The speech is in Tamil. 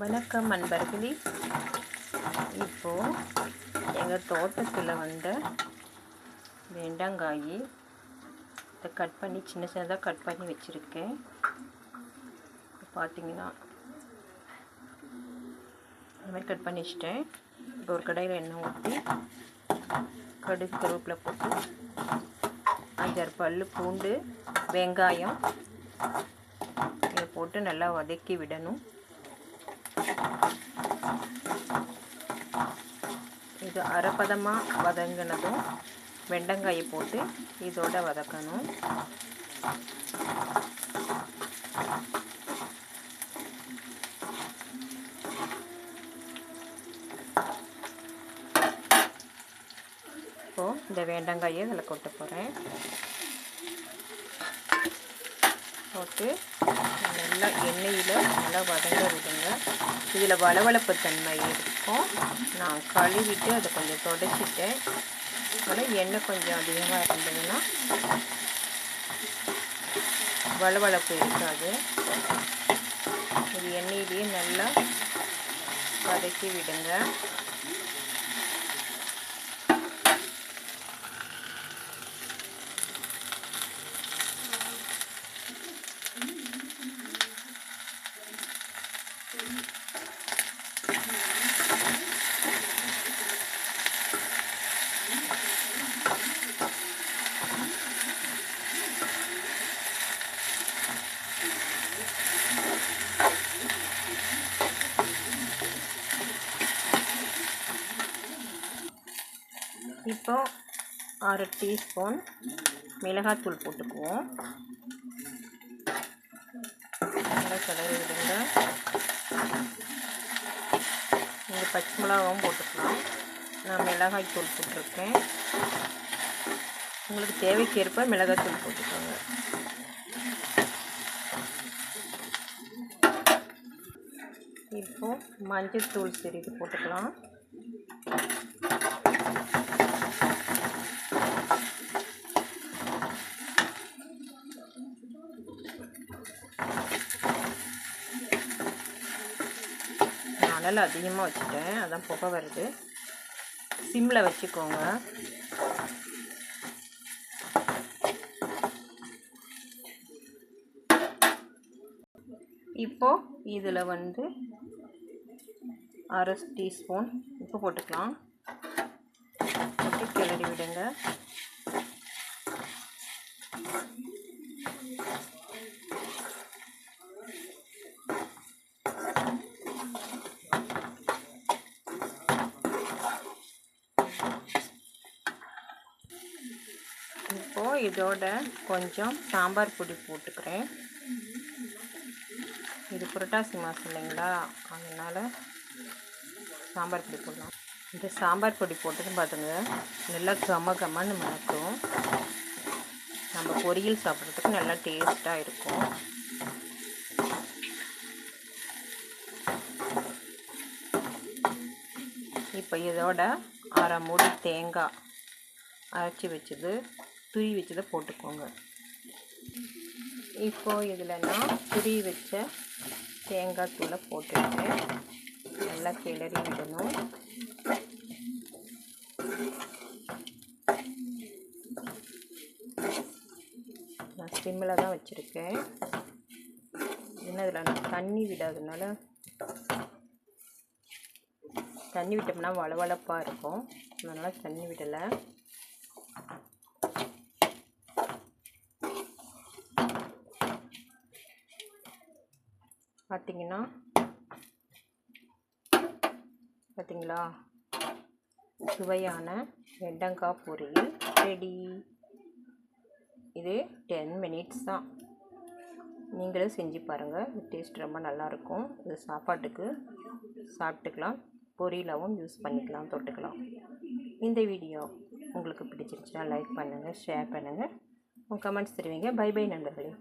வணக்கம் அன்பர்களே. இப்போது எங்கள் தோட்டத்தில் வந்த வெண்டங்காய் இதை கட் பண்ணி சின்ன சின்னதாக கட் பண்ணி வச்சுருக்கேன். பார்த்தீங்கன்னா இந்த மாதிரி கட் பண்ணி வச்சிட்டேன். இப்போ ஒரு கடையில் எண்ணெய் ஊற்றி கடுகு கருவேப்பில் போட்டு அஞ்சாறு பல் பூண்டு வெங்காயம் இதை போட்டு நல்லா வதக்கி விடணும். இது அரைப்பதமாக வதங்கினதும் வெண்டங்காயை போட்டு இதோட வதக்கணும். இப்போது இந்த வெண்டங்காயை இதில் கொட்ட போகிறேன் போட்டு நல்லா எண்ணெயில் நல்லா வதங்க விடுங்க. இதில் வளவளப்பு தன்மை இருக்கும். நான் கழுவிட்டு அதை கொஞ்சம் தொடச்சிட்டேன். அதனால் எண்ணெய் கொஞ்சம் அதிகமாக இருந்ததுன்னா வளவளப்பு இருக்காது. இது எண்ணெயிலேயே நல்லா வதக்கி விடுங்க. இப்போ அரை டீஸ்பூன் மிளகாத்தூள் போட்டுக்குவோம். நல்லா கிளறி விடுங்க. நீங்கள் பச்சை மிளகாவும் போட்டுக்கலாம். நான் மிளகாய் தூள் போட்டிருக்கேன். உங்களுக்கு தேவைக்கேற்ப மிளகாத்தூள் போட்டுக்கோங்க. இப்போ மஞ்சள் தூள் சிறிது போட்டுக்கலாம். அனல் அதிகமாக வச்சுட்டேன். அதான் புகை வருது. சிம்மில் வச்சுக்கோங்க. இப்போது இதில் வந்து அரை டீஸ்பூன் உப்பு போட்டுக்கலாம். போட்டு கிளறி விடுங்க. இப்போது இதோட கொஞ்சம் சாம்பார் பொடி போட்டுக்கிறேன். இது புரட்டாசி மாதம் இல்லைங்களா? அதனால் சாம்பார் பொடி போடலாம். இந்த சாம்பார் பொடி போட்டதும் பார்த்துங்க நல்லா கம கமன்னு மணக்கும். நம்ம பொரியல் சாப்பிட்றதுக்கு நல்லா டேஸ்ட்டாக இருக்கும். இப்போ இதோட அரை மூடி தேங்காய் அரைச்சி வச்சது. துரி வச்சதை போட்டுக்கோங்க. இப்போது இதில் நான் துரி வச்ச தேங்காய் தூளை போட்டுட்டு நல்லா கிளறி விடணும். நான் சிம்மில் தான் வச்சுருக்கேன். ஏன்னா இதில் நான் தண்ணி விடாதனால தண்ணி விட்டோம்னா வளவளப்பாக இருக்கும். அதனால் தண்ணி விடலை. பார்த்தீங்கன்னா பார்த்தீங்களா சுவையான வெண்டங்காய் பொரியல் ரெடி இது டென் மினிட்ஸ் தான். நீங்களும் செஞ்சு பாருங்கள் டேஸ்ட் ரொம்ப நல்லாயிருக்கும். இது சாப்பாட்டுக்கு சாப்பிட்டுக்கலாம். பொரியலாகவும் யூஸ் பண்ணிக்கலாம் தொட்டுக்கலாம். இந்த வீடியோ உங்களுக்கு பிடிச்சிருச்சுன்னா லைக் பண்ணுங்கள் ஷேர் பண்ணுங்கள் உங்கள் கமெண்ட்ஸ் தெரிவிங்க. பை பை நண்பர்களே.